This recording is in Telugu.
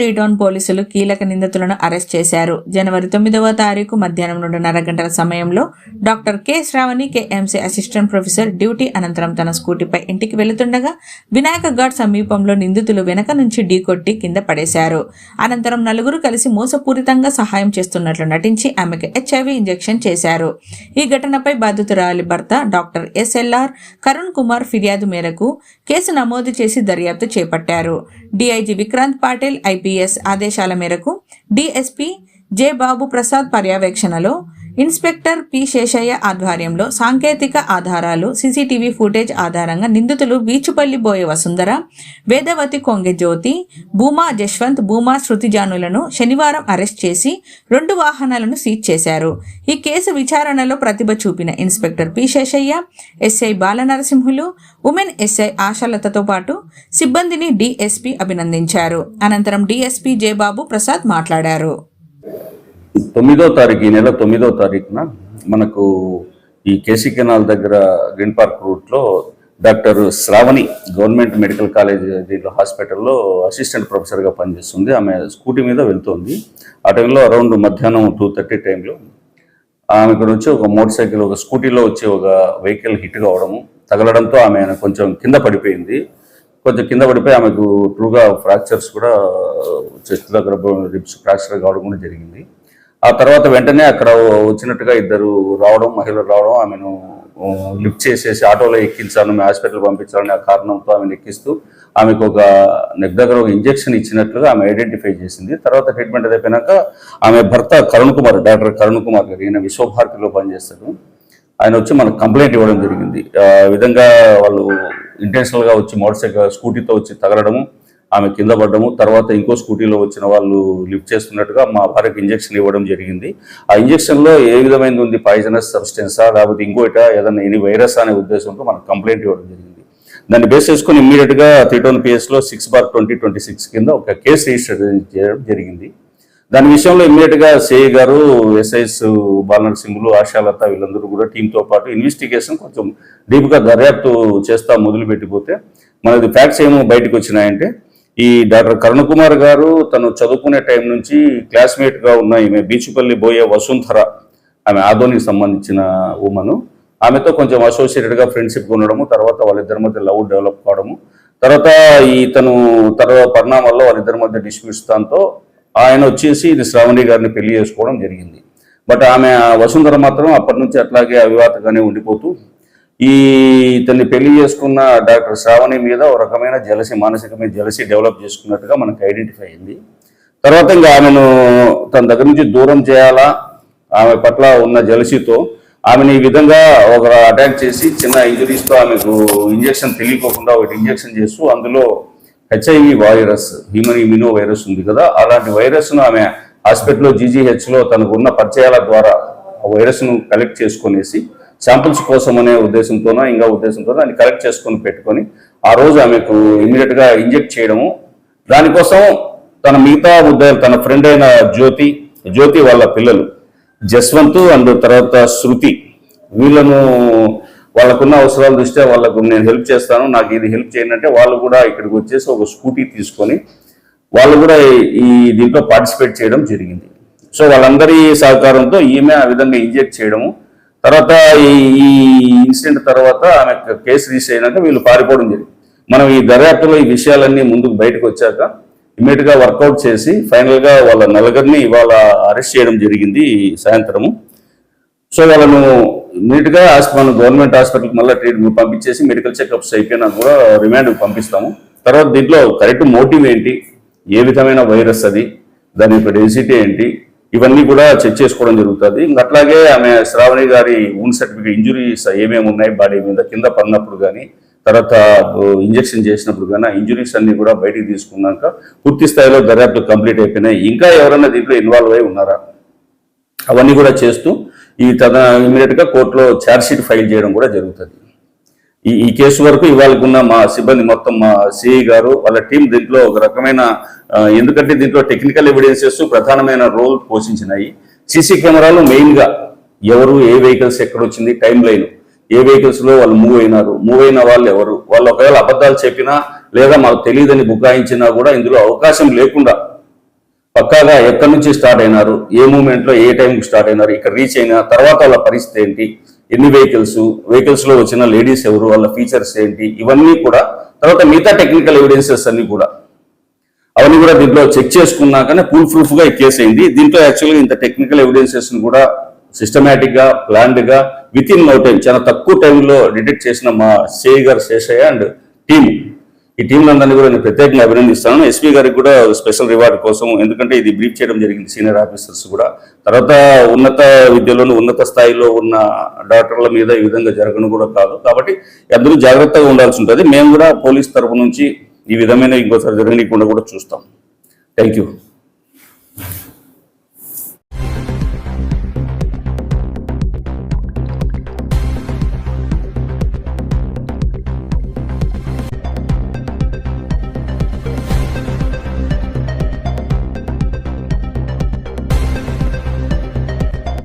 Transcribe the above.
త్రీ టౌన్ పోలీసులు కీలక నిందితులను అరెస్ట్ చేశారు. జనవరి తొమ్మిదవ తారీఖు మధ్యాహ్నం రెండున్నర గంటల సమయంలో doctor K Sravani KMC assistant professor duty అనంతరం తన స్కూటీపై ఇంటికి వెళుతుండగా వినాయక ఘాట్ సమీపంలో నిందితులు వెనక నుంచి ఢీకొట్టి కింద పడేశారు. అనంతరం నలుగురు కలిసి మోసపూరితంగా సహాయం చేస్తున్నట్లు నటించి ఆమెకు హెచ్ఐవి ఇంజెక్షన్ చేశారు. ఈ ఘటనపై బాధితురాలి భర్త డాక్టర్ ఎస్ఎల్ఆర్ కరుణ్ కుమార్ ఫిర్యాదు మేరకు కేసు నమోదు చేసి దర్యాప్తు చేపట్టారు. డిఐజీ విక్రాంత్ పాటిల్ డిఎస్ ఆదేశాల మేరకు డిఎస్పీ జె బాబు ప్రసాద్ పర్యవేక్షణలో ఇన్స్పెక్టర్ పి శేషయ్య ఆధ్వర్యంలో సాంకేతిక ఆధారాలు సీసీటీవీ ఫుటేజ్ ఆధారంగా నిందితులు బీచుపల్లి బోయ వసుంధర వేదవతి కొంగె జ్యోతి భూమా జశ్వంత్ భూమా శృతిజానులను శనివారం అరెస్ట్ చేసి రెండు వాహనాలను సీజ్ చేశారు. ఈ కేసు విచారణలో ప్రతిభ చూపిన inspector P Seshaiah SI Balanarasimhulu women SI ఆశాలతతో పాటు సిబ్బందిని డిఎస్పి అభినందించారు. అనంతరం డిఎస్పి జయబాబు ప్రసాద్ మాట్లాడారు. తొమ్మిదో తారీఖు ఈ నెల తొమ్మిదో తారీఖున మనకు ఈ కేసీ కెనాల్ దగ్గర గ్రీన్ పార్క్ రూట్లో doctor Sravani government medical college దీంట్లో హాస్పిటల్లో అసిస్టెంట్ ప్రొఫెసర్గా పనిచేస్తుంది. ఆమె స్కూటీ మీద వెళ్తుంది. ఆ టైంలో అరౌండ్ మధ్యాహ్నం టూ థర్టీ టైంలో ఆమె ఇక్కడ వచ్చి ఒక మోటార్ సైకిల్ ఒక స్కూటీలో వచ్చి ఒక వెహికల్ హిట్ కావడము తగలడంతో ఆమె కొంచెం కింద పడిపోయింది. కొంచెం కింద పడిపోయి ఆమెకు ట్రూగా ఫ్రాక్చర్స్ కూడా చెస్ట్ దగ్గర రిప్స్ ఫ్రాక్చర్ కావడం కూడా జరిగింది. ఆ తర్వాత వెంటనే అక్కడ వచ్చినట్టుగా ఇద్దరు రావడం మహిళలు రావడం ఆమెను లిఫ్ట్ చేసేసి ఆటోలో ఎక్కించాను మేము హాస్పిటల్ పంపించాలని ఆ కారణంతో ఆమెను ఎక్కిస్తూ ఆమెకు ఒక నెక్ దగ్గర ఒక ఇంజెక్షన్ ఇచ్చినట్లుగా ఆమె ఐడెంటిఫై చేసింది. తర్వాత ట్రీట్మెంట్ అయిపోయినాక ఆమె భర్త కరుణ్ కుమార్ డాక్టర్ కరుణ్ కుమార్ గారు ఈయన విశ్వభారతిలో పనిచేస్తాడు ఆయన వచ్చి మనకు కంప్లైంట్ ఇవ్వడం జరిగింది. ఆ విధంగా వాళ్ళు ఇంటెన్షనల్గా వచ్చి మోటార్ సైకిల్ స్కూటీతో వచ్చి తగలడము ఆమె కింద పడ్డము. తర్వాత ఇంకో స్కూటీలో వచ్చిన వాళ్ళు లిఫ్ట్ చేస్తున్నట్టుగా మా భార్యకు ఇంజక్షన్ ఇవ్వడం జరిగింది. ఆ ఇంజక్షన్లో ఏ విధమైనది ఉంది? పాయిజనస్ సబ్స్టెన్సా? లేకపోతే ఇంకోట ఏదైనా ఎనీ వైరస్ అనే ఉద్దేశంతో మనకు కంప్లైంట్ ఇవ్వడం జరిగింది. దాన్ని బేస్ చేసుకుని ఇమ్మీడియట్గా గా పిఎస్లో six bar twenty twenty six కింద ఒక కేసు రిజిస్టర్ చేయడం జరిగింది. దాని విషయంలో ఇమ్మీడియట్గా సిఐ గారు ఎస్ఐస్ బాలనరసింహులు ఆశాలత వీళ్ళందరూ కూడా టీంతో పాటు ఇన్వెస్టిగేషన్ కొంచెం డీప్గా దర్యాప్తు చేస్తా మొదలు పెట్టిపోతే మనది ఫ్యాక్ట్స్ ఏమో బయటకు వచ్చినాయంటే ఈ డాక్టర్ కరుణ కుమార్ గారు తను చదువుకునే టైం నుంచి క్లాస్మేట్గా ఉన్న ఈమె బీచుపల్లి బోయే వసుంధర ఆమె ఆదోనికి సంబంధించిన ఉమను ఆమెతో కొంచెం అసోసియేటెడ్గా ఫ్రెండ్షిప్ ఉండడము తర్వాత వాళ్ళిద్దరి మధ్య లవ్ డెవలప్ కావడము. తర్వాత ఈ తను తర్వాత పరిణామాల్లో వాళ్ళిద్దరి మధ్య డిస్ప్యూట్స్ దాంతో ఆయన వచ్చేసి ఇది శ్రావణి గారిని పెళ్ళి చేసుకోవడం జరిగింది. బట్ ఆమె ఆ వసుంధర మాత్రం అప్పటి నుంచి అట్లాగే అవివాతగానే ఉండిపోతూ ఈ ఇతన్ని పెళ్ళి చేసుకున్న డాక్టర్ శ్రావణి మీద ఒక రకమైన జలసి మానసికమైన జలసి డెవలప్ చేసుకున్నట్టుగా మనకు ఐడెంటిఫై అయింది. తర్వాత ఇంకా ఆమెను తన దగ్గర నుంచి దూరం చేయాలా ఆమె పట్ల ఉన్న జలసితో ఆమెను ఈ విధంగా ఒక అటాక్ చేసి చిన్న ఇంజరీస్తో ఆమెకు ఇంజెక్షన్ తెలియకోకుండా ఒకటి ఇంజెక్షన్ చేస్తూ అందులో HIV virus human immuno virus ఉంది కదా అలాంటి వైరస్ను ఆమె హాస్పిటల్లో జీజీహెచ్లో తనకు ఉన్న పరిచయాల ద్వారా ఆ వైరస్ను కలెక్ట్ చేసుకునేసి శాంపిల్స్ కోసం అనే ఉద్దేశంతోనో ఇంకా ఉద్దేశంతో దాన్ని కలెక్ట్ చేసుకొని పెట్టుకొని ఆ రోజు ఆమెకు ఇమీడియట్గా ఇంజెక్ట్ చేయడము. దానికోసం తన మిగతా ఉద్యోగం తన ఫ్రెండ్ అయిన జ్యోతి జ్యోతి వాళ్ళ పిల్లలు జస్వంత్ అండ్ తర్వాత శృతి వీళ్ళను వాళ్ళకున్న అవసరాల దృష్ట్యా వాళ్ళకు నేను హెల్ప్ చేస్తాను. నాకు ఇది హెల్ప్ చేయండి అంటే వాళ్ళు కూడా ఇక్కడికి వచ్చేసి ఒక స్కూటీ తీసుకొని వాళ్ళు కూడా ఈ దీంట్లో పార్టిసిపేట్ చేయడం జరిగింది. సో వాళ్ళందరి సహకారంతో ఈమె ఆ విధంగా ఇంజెక్ట్ చేయడము. తర్వాత ఈ ఈ ఇన్సిడెంట్ తర్వాత ఆమె కేసు రిజిస్టర్ అయినాక వీళ్ళు పారిపోవడం జరిగింది. మనం ఈ దర్యాప్తులో ఈ విషయాలన్నీ ముందుకు బయటకు వచ్చాక ఇమీడియట్గా వర్కౌట్ చేసి ఫైనల్గా వాళ్ళ నలుగురిని ఇవాళ అరెస్ట్ చేయడం జరిగింది ఈ సాయంత్రము. సో వాళ్ళను నీట్గా హాస్పిటల్ గవర్నమెంట్ హాస్పిటల్కి మళ్ళీ ట్రీట్మెంట్ పంపించేసి మెడికల్ చెకప్స్ అయిపోయినా కూడా రిమాండ్ పంపిస్తాము. తర్వాత దీంట్లో కరెక్ట్ మోటివ్ ఏంటి? ఏ విధమైన వైరస్ అది? దాని యొక్క డెన్సిటీ ఏంటి? ఇవన్నీ కూడా చెక్ చేసుకోవడం జరుగుతుంది. ఇంకా అట్లాగే ఆమె శ్రావణి గారి ఊన్ సర్టిఫికేట్ ఇంజురీస్ ఏమేమి ఉన్నాయి బాడీ మీద కింద పడినప్పుడు కానీ తర్వాత ఇంజెక్షన్ చేసినప్పుడు కానీ ఆ ఇంజురీస్ అన్ని కూడా బయటికి తీసుకున్నాక పూర్తి స్థాయిలో దర్యాప్తు కంప్లీట్ అయిపోయినాయి. ఇంకా ఎవరైనా దీంట్లో ఇన్వాల్వ్ అయి ఉన్నారా? అవన్నీ కూడా చేస్తూ ఈ తన ఇమీడియట్గా కోర్టులో ఛార్జ్ షీట్ ఫైల్ చేయడం కూడా జరుగుతుంది. ఈ ఈ కేసు వరకు ఇవాళకున్న మా సిబ్బంది మొత్తం మా సిఐ గారు వాళ్ళ టీం దీంట్లో ఒక రకమైన ఎందుకంటే దీంట్లో టెక్నికల్ ఎవిడెన్సెస్ ప్రధానమైన రోల్ పోషించినాయి. సీసీ కెమెరాలు మెయిన్గా ఎవరు ఏ వెహికల్స్ ఎక్కడ వచ్చింది టైం లైన్ ఏ వెహికల్స్లో వాళ్ళు మూవ్ అయినారు మూవ్ అయిన వాళ్ళు ఎవరు వాళ్ళు ఒకవేళ అబద్ధాలు చెప్పినా లేదా మాకు తెలియదని బుకాయించినా కూడా ఇందులో అవకాశం లేకుండా పక్కాగా ఎక్కడి నుంచి స్టార్ట్ అయినారు ఏ మూమెంట్లో ఏ టైంకి స్టార్ట్ అయినారు ఇక్కడ రీచ్ అయిన తర్వాత వాళ్ళ పరిస్థితి ఏంటి ఎన్ని వెహికల్స్ వెహికల్స్లో వచ్చిన లేడీస్ ఎవరు? వాళ్ళ ఫీచర్స్ ఏంటి? ఇవన్నీ కూడా తర్వాత మిగతా టెక్నికల్ ఎవిడెన్సెస్ అన్ని కూడా. అవన్నీ కూడా దీంట్లో చెక్ చేసుకున్నాకనే ఫుల్ ప్రూఫ్గా ఈ కేసు అయింది. దీంట్లో యాక్చువల్గా ఇంత టెక్నికల్ ఎవిడెన్సెస్ కూడా సిస్టమేటిక్గా ప్లాన్డ్గా విత్ ఇన్ నో టైం చాలా తక్కువ టైంలో డిటెక్ట్ చేసిన మా సేయ్ గారు శేషయ్య అండ్ టీమ్ ఈ టీం అందరినీ కూడా నేను ప్రత్యేకంగా అభినందిస్తాను. ఎస్పీ గారికి కూడా స్పెషల్ రివార్డ్ కోసం ఎందుకంటే ఇది బ్రీఫ్ చేయడం జరిగింది సీనియర్ ఆఫీసర్స్ కూడా. తర్వాత ఉన్నత విద్యలోను ఉన్నత స్థాయిలో ఉన్న డాక్టర్ల మీద ఈ విధంగా జరగను కూడా కాదు. కాబట్టి అందరూ జాగ్రత్తగా ఉండాల్సి ఉంటుంది. మేము కూడా పోలీస్ తరపు నుంచి ఈ విధమైన ఇంకోసారి జరగనీయకుండా కూడా చూస్తాం. Thank you.